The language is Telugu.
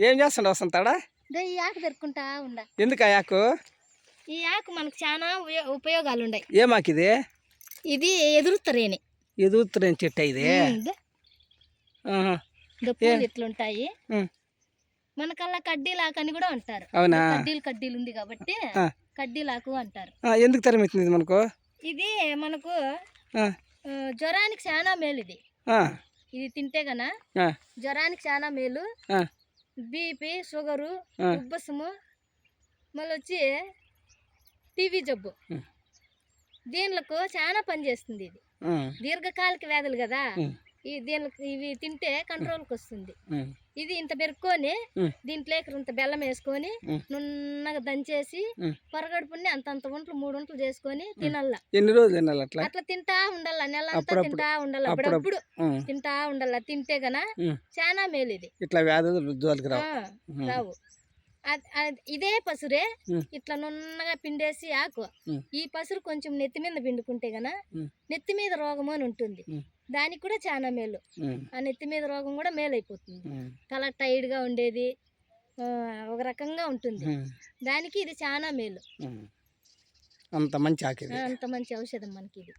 ఏం చేస్తుండ వస్తుంటాడా దో ఈ ఆకు దొరుకుంటా ఉండ. ఎందుకు ఆ ఆకు? ఈ ఆకు మనకు చాలా ఉపయో- ఉపయోగాలు ఉన్నాయి ఏం ఆకు ఇది ఇది ఎదురుతరేని ఎదుగుతున్న చెట్టు ఇది. ఉమ్. మనకల్లా కడ్డీలాకు అని కూడా అంటారు. అవునా? కడ్డీలు కడ్డీలు ఉంది కాబట్టి. కడ్డీలాకు అంటారు. ఎందుకు తరిమితుంది ఇది మనకు? ఇది మనకు జ్వరానికి చాలా మేలు ఇది ఇది తింటే గన జ్వరానికి చాలా మేలు. BP sugar. ఉబ్బసము మళ్ళీ వచ్చి టీవీ జబ్బు. దీనిలకు చాలా పని చేస్తుంది ఇది. దీర్ఘకాలిక వ్యాధులు కదా. ఈ దీనికి ఇవి తింటే కంట్రోల్కి వస్తుంది ఇది ఇంత పెరుక్కొని ఉమ్. దీంట్లోకి ఇంత బెల్లం వేసుకొని. నున్నగా దంచేసి. పొరగడుపుని అంత అంత వంటలు మూడు వంటలు చేసుకొని తినల్ల ఎన్ని రోజులు తినాలి అట్లా? అట్లా తింటా ఉండాల. నెల అంతా. తింటా ఉండాల. అప్పుడప్పుడు. తింటా ఉండాల. తింటే గన. చాలా మేలు ఇది ఇట్లా వ్యాధులు రావు. రావు. ఇదే పసురే. ఇట్లా నున్నగా పిండేసి ఆకు. ఈ పసురు కొంచెం నెత్తి మీద పిండుకుంటే గన. నెత్తి మీద రోగము అని ఉంటుంది. దానికి కూడా చాలా మేలు. ఆ నెత్తి మీద రోగం కూడా మేలు అయిపోతుంది తల టైర్డ్గా ఉండేది ఒక రకంగా ఉంటుంది. దానికి ఇది చాలా మేలు. అంత మంచి అంత మంచి ఔషధం మనకి ఇది